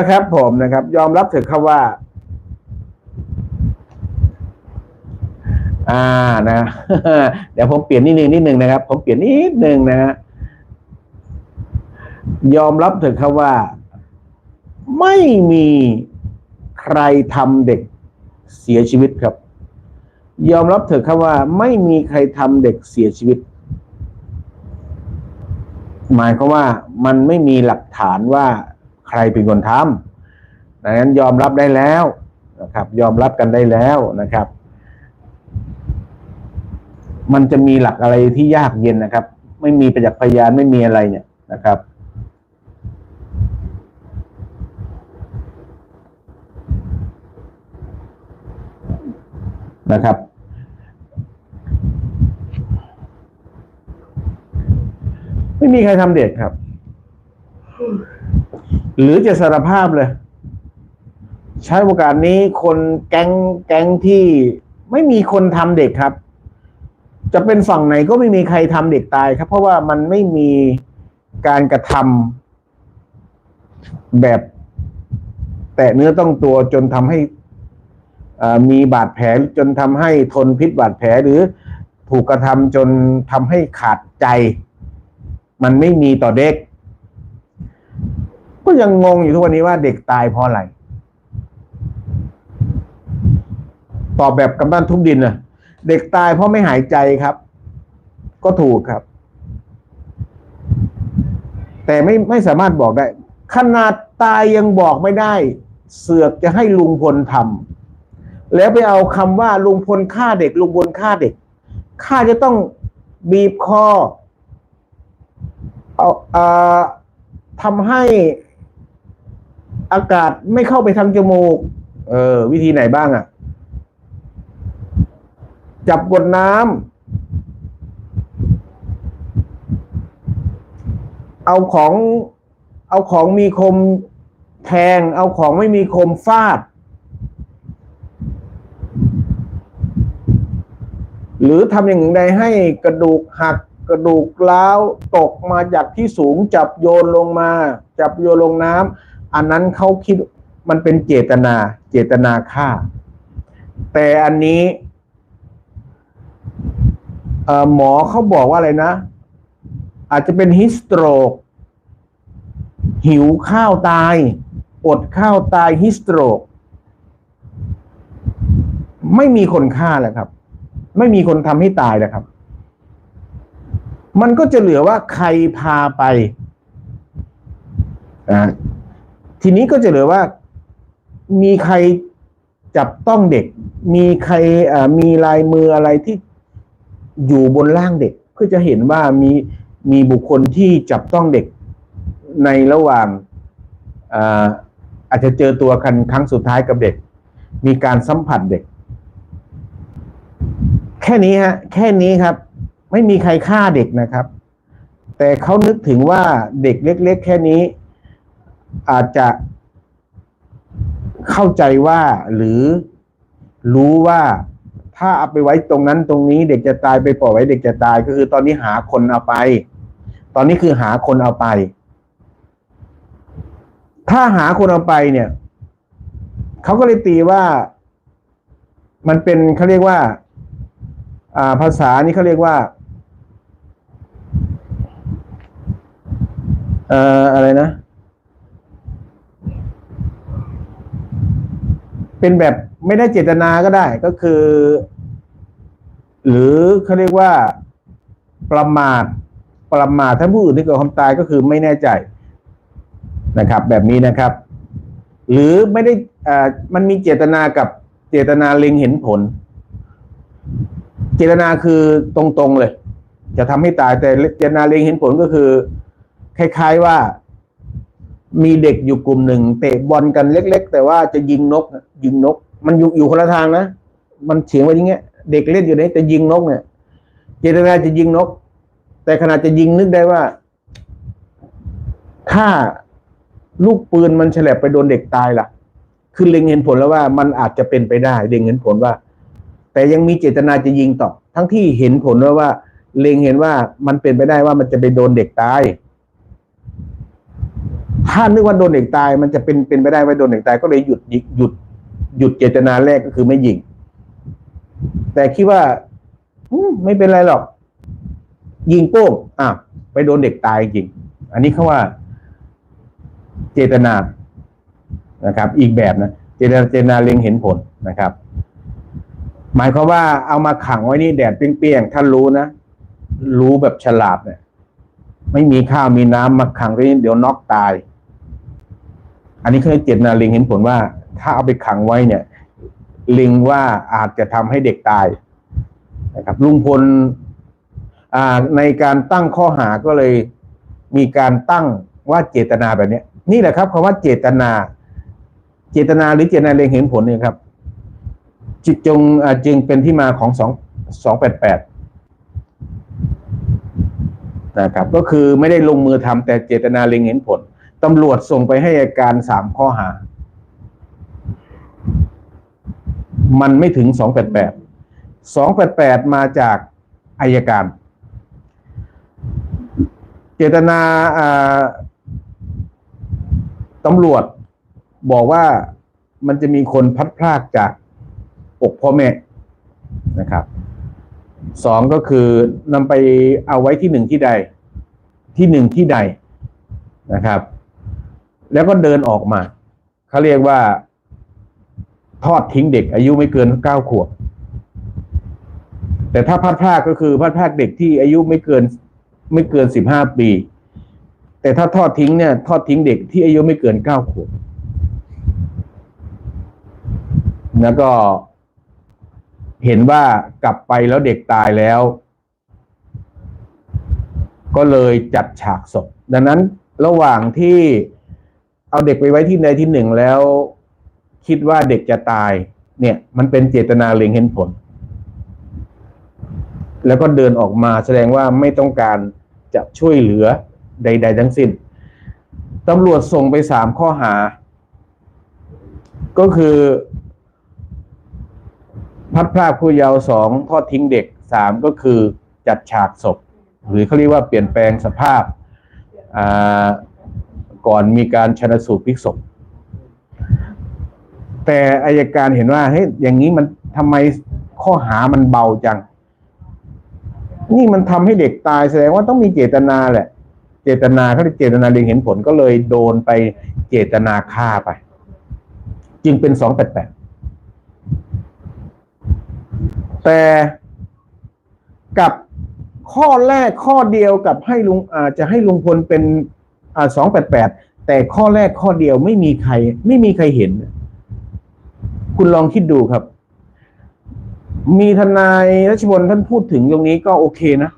นะครับผมนะครับ ยอมรับเถอะครับว่า อ่านะ เดี๋ยวผมเปลี่ยนนิดนึงนิดนึงนะครับ ผมเปลี่ยนนิดนึงนะฮะยอมรับเถอะครับว่า ไม่มีใครทำเด็กเสียชีวิตครับ ยอมรับเถอะครับว่า ไม่มีใครทำเด็กเสียชีวิต หมายความว่ามันไม่มีหลักฐานว่า ใครเป็นคนทำดังนั้นยอมรับได้แล้วนะครับยอมรับกันได้แล้วนะครับ มันจะมีหลักอะไรที่ยากเย็นนะครับ ไม่มีประจักษ์พยานไม่มีอะไรเนี่ยนะครับนะครับ ไม่มีใครทำเด็กครับ หรือจะสารภาพเลย ใช้โอกาสนี้คนแก๊งแก๊งที่ไม่มีคนทำเด็กครับ จะเป็นฝั่งไหนก็ไม่มีใครทำเด็กตายครับ เพราะว่ามันไม่มีการกระทำแบบ แตะเนื้อต้องตัวจนทำให้มีบาดแผลจนทำให้ทนพิษบาดแผลหรือถูกกระทำจนทำให้ขาดใจ มันไม่มีต่อเด็ก ก็ยังงงอยู่ทุกวันนี้ว่าเด็กตายเพราะอะไร ตอบแบบกำปั้นทุบดินนะเด็กตายเพราะไม่หายใจครับ ก็ถูกครับ แต่ไม่ไม่สามารถบอกได้ ขนาดตายยังบอกไม่ได้ เสือกจะให้ลุงพลทำแล้วไปเอาคำว่าลุงพลฆ่าเด็ก ลุงพลฆ่าเด็กฆ่าจะต้องบีบคอเอาเอ่อทำให้ อากาศไม่เข้าไปทางจมูก เออ วิธีไหนบ้างอะ่ะ จับกดน้ำเอาของ เอาของมีคมแทง เอาของไม่มีคมฟาด หรือทำอย่างใดให้กระดูกหักกระดูกล้าวตกมาจากที่สูงจับโยนลงมา จับโยนลงน้ำ อันนั้นเขาคิดมันเป็นเจตนา เจตนาฆ่า แต่อันนี้หมอเขาบอกว่าอะไรนะ อาจจะเป็นฮิสโตรก หิวข้าวตาย อดข้าวตายฮิสโตรก ไม่มีคนฆ่าแหละครับ ไม่มีคนทำให้ตายแหละครับ มันก็จะเหลือว่าใครพาไปอ่า ทีนี้ก็จะเหลือว่ามีใครจับต้องเด็ก มีใครมีลายมืออะไรที่อยู่บนร่างเด็ก เพื่อจะเห็นว่ามีมีบุคคลที่จับต้องเด็กในระหว่างอาอาจจะเจอตัวกันครั้งสุดท้ายกับเด็ก มีการสัมผัสเด็ก แค่นี้ฮะ แค่นี้ครับ ไม่มีใครฆ่าเด็กนะครับ แต่เขานึกถึงว่าเด็กเล็ก ๆ แค่นี้ อาจจะเข้าใจว่าหรือรู้ว่าถ้าเอาไปไว้ตรงนั้นตรงนี้เด็กจะตายไปปล่อยไว้เด็กจะตายก็คือตอนนี้หาคนเอาไป ตอนนี้คือหาคนเอาไป ถ้าหาคนเอาไปเนี่ยเขาก็เลยตีว่ามันเป็นเขาเรียกว่าอ่าภาษานี้เขาเรียกว่าเอ่ออะไรนะ เป็นแบบไม่ได้เจตนาก็ได้ก็คือ หรือเขาเรียกว่าประมาทประมาทท่านผู้อื่นที่เกิดความตายก็คือไม่แน่ใจนะครับ แบบนี้นะครับ หรือไม่ได้อ่ามันมีเจตนากับเจตนาเล็งเห็นผล เจตนาคือตรงๆเลย จะทำให้ตายแต่เจตนาเล็งเห็นผลก็คือ คล้าย ๆว่ามีเด็กอยู่กลุ่มหนึ่งเตะบอลกันเล็ก ๆ แต่ว่าจะยิงนกนะ ยิงนก มันอยู่อยู่คนละทางนะมันเฉียงไปอย่างเงี้ย เด็กเล่นอยู่ในแต่ยิงนกเนี่ย เจตนาจะยิงนก แต่ขณะจะยิงนึกได้ว่า ถ้าลูกปืนมันฉลับไปโดนเด็กตายล่ะ คือเล็งเห็นผลแล้วว่ามันอาจจะเป็นไปได้เล็งเห็นผลว่า แต่ยังมีเจตนาจะยิงต่อ ทั้งที่เห็นผลแล้วว่า เล็งเห็นว่ามันเป็นไปได้ว่ามันจะไปโดนเด็กตาย ถ้านึกว่าโดนเด็กตาย มันจะเป็นเป็นไปได้ว่าโดนเด็กตายก็เลยหยุดหยุด หยุดเจตนาแรกก็คือไม่ยิง แต่คิดว่าไม่เป็นไรหรอก ยิงโป้งอะไปโดนเด็กตายจริง อันนี้เขาว่า เจตนานะครับ อีกแบบนะเจตนาเจตนาเล็งเห็นผลนะครับ หมายความว่าเอามาขังไว้นี่แดดเปรี้ยงๆท่านรู้นะรู้แบบฉลาดเนี่ย ไม่มีข้าวมีน้ำมาขังไว้นี่เดี๋ยวน็อกตาย อันนี้เขาเรียกเจตนาเล็งเห็นผลว่า ถ้าเอาไปขังไว้เนี่ยล็งว่าอาจจะทำให้เด็กตายนะครับลุงพลในการตั้งข้อหาก็เลยมีการตั้งว่าเจตนาแบบนี้นี่แหละครับคำว่าเจตนา เจตนาหรือเจตนาเล็งเห็นผลเนี่ยครับจิตจงจึงเป็นที่มาของสองสองแปดแปดนะครับก็คือไม่ได้ลงมือทำแต่เจตนาเล็งเห็นผลตำรวจส่งไปให้อัยการสามข้อหา มันไม่ถึงสองแปดแปดสองแปดแปดมาจากอายการ เจตนาอ่าตำรวจบอกว่ามันจะมีคนพัดพลากจากอกพ่อแม่นะครับสองก็คือนำไปเอาไว้ที่หนึ่งที่ใด ที่หนึ่งที่ใดนะครับ แล้วก็เดินออกมาเขาเรียกว่า ทอดทิ้งเด็กอายุไม่เกินเก้าขวบ แต่ถ้าพัดพลากก็คือพัดพลากเด็กที่อายุไม่เกินไม่เกินสิบห้าปี แต่ถ้าทอดทิ้งเนี่ย ทอดทิ้งเด็กที่อายุไม่เกินเก้าขวบ แล้วก็เห็นว่ากลับไปแล้วเด็กตายแล้ว ก็เลยจัดฉากศพ ดังนั้นระหว่างที่เอาเด็กไปไว้ที่ใดที่หนึ่งแล้ว คิดว่าเด็กจะตาย เนี่ย มันเป็นเจตนาเล็งเห็นผล แล้วก็เดินออกมาแสดงว่าไม่ต้องการจะช่วยเหลือใด ๆ ทั้งสิ้นตำรวจส่งไปสามข้อหา ก็คือ พัดพรากผู้เยาว์สองทอดทิ้งเด็กสามก็คือจัดฉากศพ หรือเขาเรียกว่าเปลี่ยนแปลงสภาพก่อนมีการชนสูตรพลิกศพ แต่อายการเห็นว่าเฮ้ยอย่างนี้มันทำไมข้อหามันเบาจัง นี่มันทำให้เด็กตายแสดงว่าต้องมีเจตนาแหละ เจตนาเขาเรียกเจตนาเล็งเห็นผลก็เลยโดนไปเจตนาฆ่าไป จึงเป็นสองแปดแปดแต่กับข้อแรกข้อเดียวกับให้ลุงอาจจะให้ลุงพลเป็นสองแปดแปดแต่ข้อแรกข้อเดียวไม่มีใคร ไม่มีใครเห็น คุณลองคิดดูครับ มีทนายรัชบลท่านพูดถึงตรงนี้ก็โอเคนะ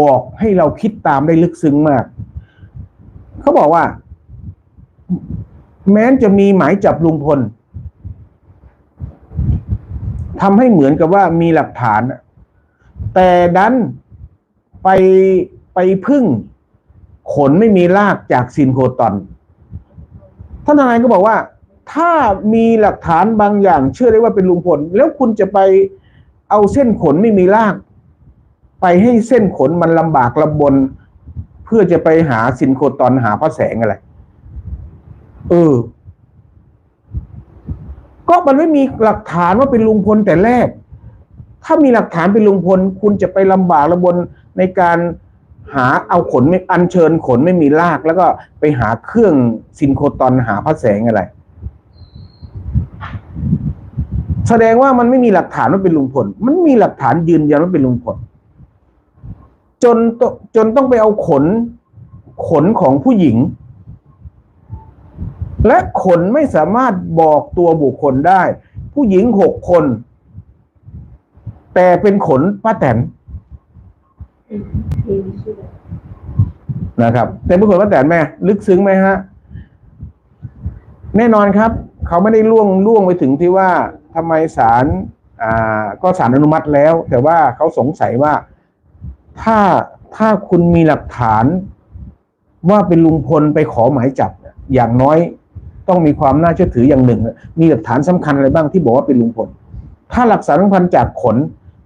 บอกให้เราคิดตามได้ลึกซึ้งมาก เขาบอกว่า แม้นจะมีหมายจับลุงพลทำให้เหมือนกับว่ามีหลักฐาน แต่ดันไปไปพึ่ง ขนไม่มีรากจากซินโครตอนท่านทนายก็บอกว่า ถ้ามีหลักฐานบางอย่าง เชื่อได้ว่าเป็นลุงพล แล้วคุณจะไปเอาเส้นขนไม่มีราก ไปให้เส้นขนมันลำบากลำบน เพื่อจะไปหาซินโคตอนหาพระแสงอะไร เออ ก็มันไม่มีหลักฐานว่าเป็นลุงพลแต่แรก ถ้ามีหลักฐานเป็นลุงพล คุณจะไปลำบากลำบนในการหาเอาขนไม่อัญเชิญขนไม่มีราก แล้วก็ไปหาเครื่องซินโคตอนหาพระแสงอะไร แสดงว่ามันไม่มีหลักฐานว่าเป็นลุงพล มันมีหลักฐานยืนยันว่าเป็นลุงพล จนตจนต้องไปเอาขน ขนของผู้หญิง และขนไม่สามารถบอกตัวบุคคลได้ ผู้หญิงหกคน แต่เป็นขนป้าแตนนะครับ แต่เป็นขนป้าแตนแม่ลึกซึ้งไหมฮะ แน่นอนครับ เขาไม่ได้ล่วงล่วงไปถึงที่ว่า ทำไมศาลอ่าก็ศาลอนุมัติแล้ว แต่ว่าเขาสงสัยว่าถ้าถ้าคุณมีหลักฐานว่าเป็นลุงพลไปขอหมายจับอย่างน้อยต้องมีความน่าเชื่อถืออย่างหนึ่ง มีหลักฐานสำคัญอะไรบ้างที่บอกว่าเป็นลุงพล ถ้าหลักฐานสำคัญจากขน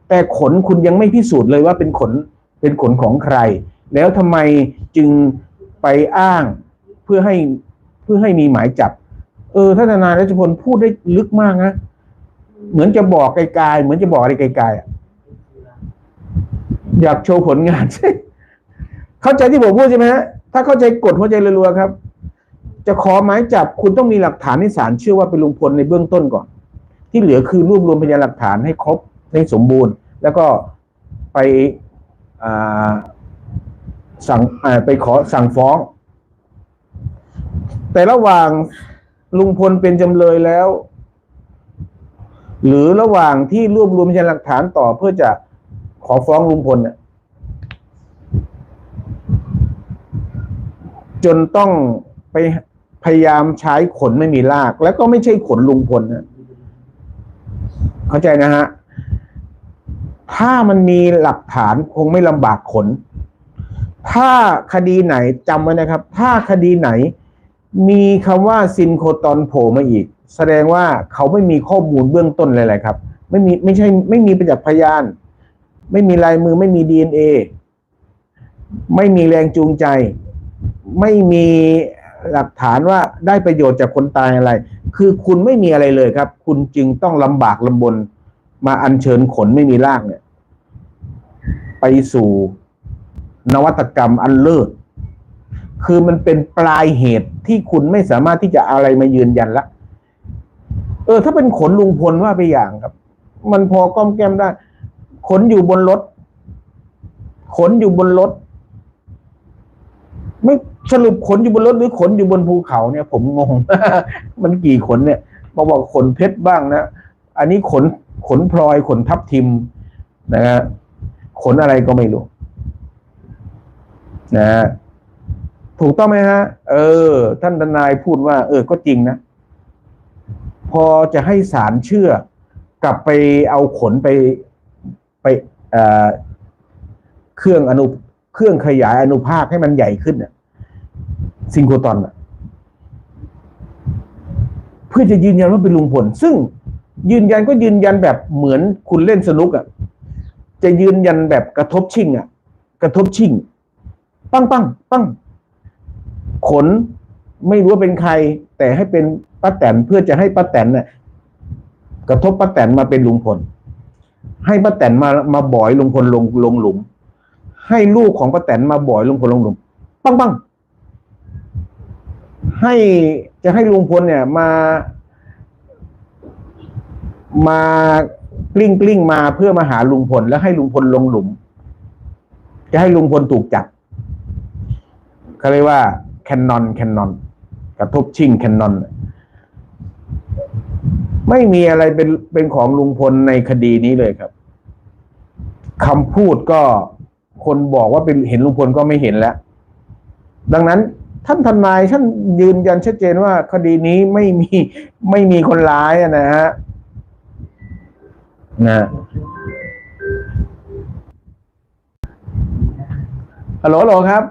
แต่ขนคุณยังไม่พิสูจน์เลยว่าเป็นขนเป็นขนของใคร แล้วทำไมจึงไปอ้างเพื่อให้เพื่อให้มีหมายจับ เออท่านนายรัชพลพูดได้ลึกมากนะ เหมือนจะบอกไกลๆเหมือนจะบอกอะไรไกลๆอะอยากโชว์ผลงานใช่เข้าใจที่ผมพูดใช่ไหมฮะถ้าเข้าใจกดหัวใจรัวๆครับ จะขอหมายจับคุณต้องมีหลักฐานให้ศาลเชื่อว่าเป็นลุงพลในเบื้องต้นก่อน ที่เหลือคือรวบรวมพยานหลักฐานให้ครบให้สมบูรณ์ แล้วก็ไปสั่งไปขอสั่งฟ้อง แต่ระหว่างลุงพลเป็นจำเลยแล้ว หรือระหว่างที่รวบรวมพยานหลักฐานต่อเพื่อจะขอฟ้องลุงพลเนี่ยจนต้องไปพยายามใช้ขนไม่มีลาก แล้วก็ไม่ใช่ขนลุงพลนะเข้าใจนะฮะ ถ้ามันมีหลักฐานคงไม่ลำบากขน ถ้าคดีไหนจำไว้นะครับ ถ้าคดีไหน มีคำว่าซินโคตอนโผล่มาอีก แสดงว่าเขาไม่มีข้อมูลเบื้องต้นเลยแหละครับ ไม่มีไม่ใช่ไม่มีประจักษ์พยาน ไม่มีลายมือไม่มีดีเอไม่มีแรงจูงใจ ไม่มีหลักฐานว่าได้ประโยชน์จากคนตายอะไร คือคุณไม่มีอะไรเลยครับ คุณจึงต้องลำบากลำบน มาอัญเชิญขนไม่มีรากเนี่ย ไปสู่นวัตกรรมอันเลิศ คือมันเป็นปลายเหตุที่คุณไม่สามารถที่จะอะไรมายืนยันละ ออถ้าเป็นขนลุงพลว่าไปอย่างครับ มันพอก้อมแก้มได้ ขนอยู่บนรถ ขนอยู่บนรถ ไม่สรุปขนอยู่บนรถหรือขนอยู่บนภูเขาเนี่ย ผมงง มันกี่ขนเนี่ยมาบอกขนเพชรบ้างนะ อันนี้ขนขนพลอยขนทับทิมนะฮะขนอะไรก็ไม่รู้ นะฮะถูกต้องไหมฮะ เออ ท่านทนายพูดว่า เออ ก็จริงนะ พอจะให้ศาลเชื่อกลับไปเอาขนไปไปเอ่อเครื่องอนุเครื่องขยายอนุภาคให้มันใหญ่ขึ้นน่ะซิงโครตอนน่ะเพื่อจะยืนยันว่าเป็นลุงพล ซึ่งยืนยันก็ยืนยันแบบเหมือนคุณเล่นสนุกอะ่ะ จะยืนยันแบบกระทบชิงอะ่ะ กระทบชิงปั้งปั้งปั้งขนไม่รู้ว่าเป็นใคร แต่ให้เป็น ป้าแตนเพื่อจะให้ป้าแตนน่ะกระทบป้าแตนมาเป็นลุงพล ให้ป้าแตนมามาบ่อยลุงพลลงลงหลุม ให้ลูกของป้าแตนมาบ่อยลุงพลลงหลุมปังปังให้จะให้ลุงพลเนี่ยมา มากลิ้งกลิ้งมาเพื่อมาหาลุงพลแล้วให้ลุงพลลงหลุม จะให้ลุงพลถูกจับเขาเรียกว่าแคนนอนแคนนอนกระทบชิงแคนนอน ไม่มีอะไรเป็นเป็นของลุงพลในคดีนี้เลยครับคำพูดก็คนบอกว่าเป็นเห็นลุงพลก็ไม่เห็นแล้ว ดังนั้นท่านทนายท่านยืนยันชัดเจนว่าคดีนี้ไม่มีไม่มีคนร้ายนะฮะนะฮัลโหลฮัลโหลครับ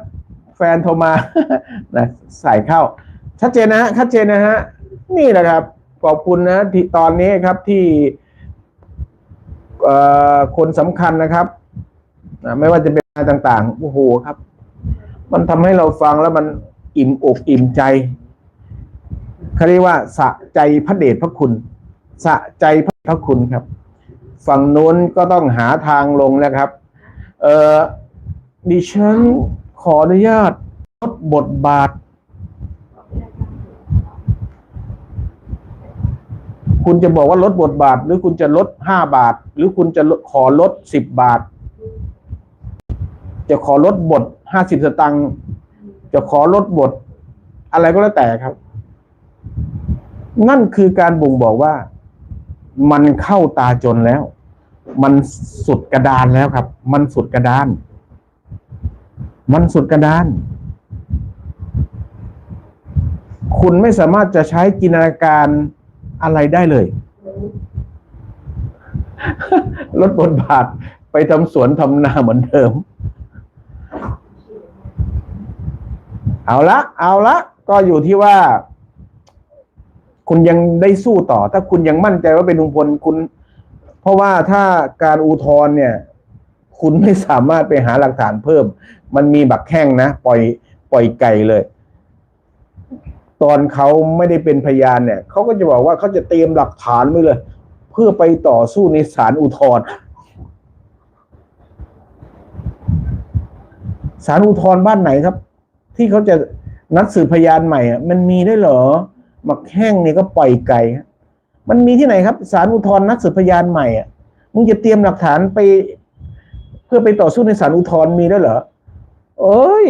แฟนโทรมานะใส่เข้า ชัดเจนนะฮะชัดเจนนะฮะนี่แหละครับ ขอบคุณนะที่ตอนนี้ครับที่คนสำคัญนะครับนะไม่ว่าจะเป็นอะไรต่างๆโอ้โหครับ มันทำให้เราฟังแล้วมันอิ่มอกอิ่มใจเขาเรียกว่า สะใจพระเดชพระคุณ สะใจพระคุณครับ ฝั่งนู้นก็ต้องหาทางลงแล้วครับ เออดิฉันขออนุญาตลดบทบาท คุณจะบอกว่าลดบทบาท หรือคุณจะลดห้าบาท หรือคุณจะขอลดสิบบาท จะขอลดบทห้าสิบสตังค์จะขอลดบท อะไรก็แล้วแต่ครับ นั่นคือการบ่งบอกว่า มันเข้าตาจนแล้ว มันสุดกระดานแล้วครับ มันสุดกระดาน มันสุดกระดาน คุณไม่สามารถจะใช้จินตนาการ อะไรได้เลย ลดบทบาทไปทำสวนทำนาเหมือนเดิม เอาละ เอาละ ก็อยู่ที่ว่า คุณยังได้สู้ต่อ ถ้าคุณยังมั่นใจว่าเป็นลุงพลคุณ เพราะว่าถ้าการอุทธรณ์เนี่ย คุณไม่สามารถไปหาหลักฐานเพิ่ม มันมีบักแข้งนะ ปล่อย ปล่อยไก่เลย ตอนเขาไม่ได้เป็นพยานเนี่ยเขาก็จะบอกว่าเขาจะเตรียมหลักฐานไว้เลย เพื่อไปต่อสู้ในศาลอุทธรณ์ศาลอุทธรณ์บ้านไหนครับ ที่เขาจะนัดสืบพยานใหม่อะมันมีได้เหรอหมักแห้งเนี่ยก็ปล่อยไก่มันมีที่ไหนครับศาลอุทธรณ์นัดสืบพยานใหม่อะมึงจะเตรียมหลักฐานไป เพื่อไปต่อสู้ในศาลอุทธรณ์มีได้เหรอเอ้ย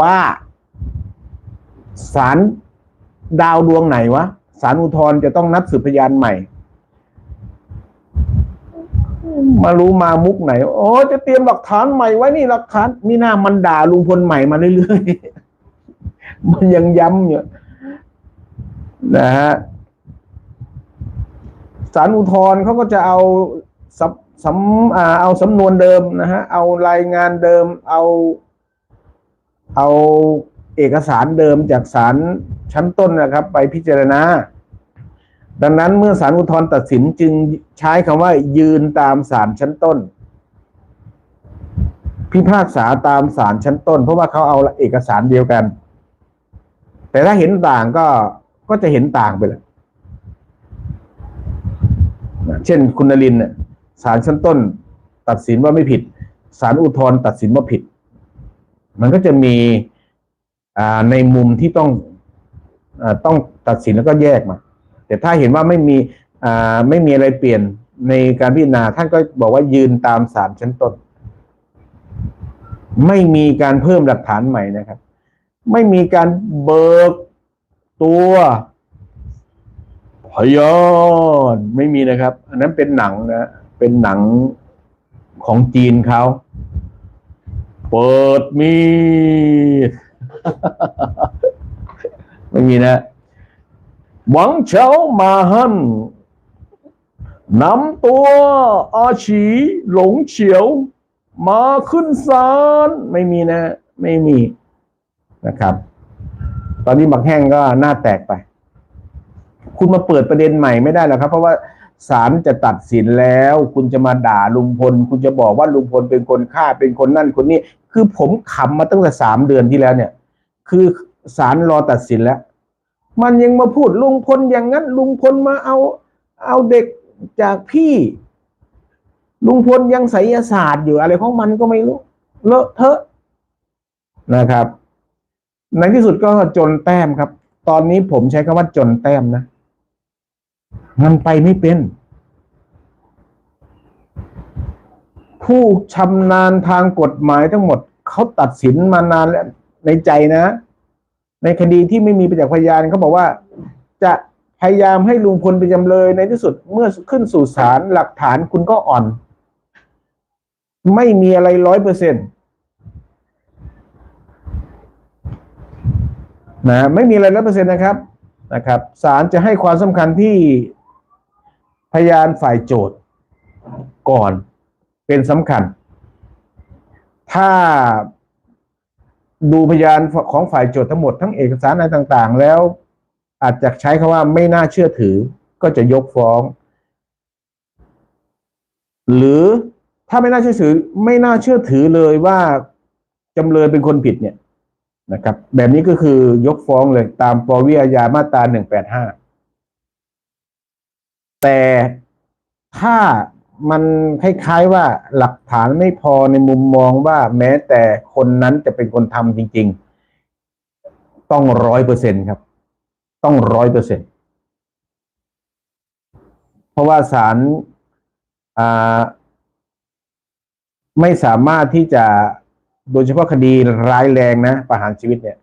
บ้า ศาลดาวดวงไหนวะศาลอุทธรจะต้องนัดสืบพยานใหม่ มารู้มามุกไหน โอ้จะเตรียมหลักฐานใหม่ไว้นี่หลักฐานนี่หน้ามันด่าลุงพลใหม่มาเรื่อยๆมันยังย้ำอยู่นะฮะศาลอุทธรเขาก็จะเอาสำสำอ่าเอาสำนวนเดิมนะฮะ เอารายงานเดิม เอา เอา เอกสารเดิมจากศาลชั้นต้นนะครับ ไปพิจารณา ดังนั้นเมื่อศาลอุทธรณ์ตัดสินจึงใช้คำว่า ยืนตามศาลชั้นต้น พิพากษาตามศาลชั้นต้น เพราะว่าเขาเอาเอกสารเดียวกัน แต่ถ้าเห็นต่างก็ก็จะเห็นต่างไปเลยนะเช่นคุณนรินทร์เนี่ยศาลชั้นต้น ตัดสินว่าไม่ผิดศาลอุทธรณ์ตัดสินว่าผิด มันก็จะมี ในมุมที่ต้องอต้องตัดสินแล้วก็แยกมา แต่ถ้าเห็นว่าไม่มีไม่มีอะไรเปลี่ยนในการพิจารณาท่านก็บอกว่ายืนตามศาลชั้นต้นไม่มีการเพิ่มหลักฐานใหม่นะครับ ไม่มีการเบิกตัวพยานไม่มีนะครับ อันนั้นเป็นหนังนะ เป็นหนังของจีนเขา เปิดมีด ไม่มีนะ หวังเฉามาฮันนำตัวอาฉีหลงเฉียว มาขึ้นศาลไม่มีนะ ไม่มีนะครับ ตอนนี้บักแห้งก็หน้าแตกไป คุณมาเปิดประเด็นใหม่ไม่ได้หรอกครับ เพราะว่าศาลจะตัดสินแล้ว คุณจะมาด่าลุงพล คุณจะบอกว่าลุงพลเป็นคนฆ่าเป็นคนนั่นคนนี้ คือผมขำมาตั้งแต่สามเดือนที่แล้วเนี่ย คือศาลรอตัดสินแล้ว มันยังมาพูดลุงพลอย่างนั้น ลุงพลมาเอาเอาเด็กจากพี่ ลุงพลยังไสยศาสตร์อยู่อะไรของมันก็ไม่รู้ เลอะเทอะนะครับ ในที่สุดก็จนแต้มครับ ตอนนี้ผมใช้คำว่าจนแต้มนะ มันไปไม่เป็น ผู้ชำนาญทางกฎหมายทั้งหมด เขาตัดสินมานานแล้ว ในใจนะ ในคดีที่ไม่มีประจักษ์พยานเขาบอกว่า จะพยายามให้ลุงพลเป็นจำเลยในที่สุดเมื่อขึ้นสู่ศาลหลักฐานคุณก็อ่อน ไม่มีอะไรร้อยเปอร์เซ็นต์นะไม่มีอะไรร้อยเปอร์เซ็นต์นะครับนะครับศาลจะให้ความสำคัญที่พยานฝ่ายโจทย์ก่อนเป็นสำคัญ ถ้า ดูพยานของฝ่ายโจทย์ทั้งหมดทั้งเอกสารอะไรต่างๆ แล้วอาจจะใช้คำว่าไม่น่าเชื่อถือก็จะยกฟ้อง หรือถ้าไม่น่าเชื่อถือ ไม่น่าเชื่อถือเลยว่าจำเลยเป็นคนผิดเนี่ยนะครับ แบบนี้ก็คือยกฟ้องเลยตามปวิอาญามาตราหนึ่งแปดห้าแต่ถ้า มันคล้ายๆว่าหลักฐานไม่พอในมุมมองว่าแม้แต่คนนั้นจะเป็นคนทำจริง ๆ ต้องร้อยเปอร์เซ็นครับ ต้องร้อยเปอร์เซ็นเพราะว่าศาลอ่าไม่สามารถที่จะโดยเฉพาะคดีร้ายแรงนะ ประหารชีวิตเนี่ย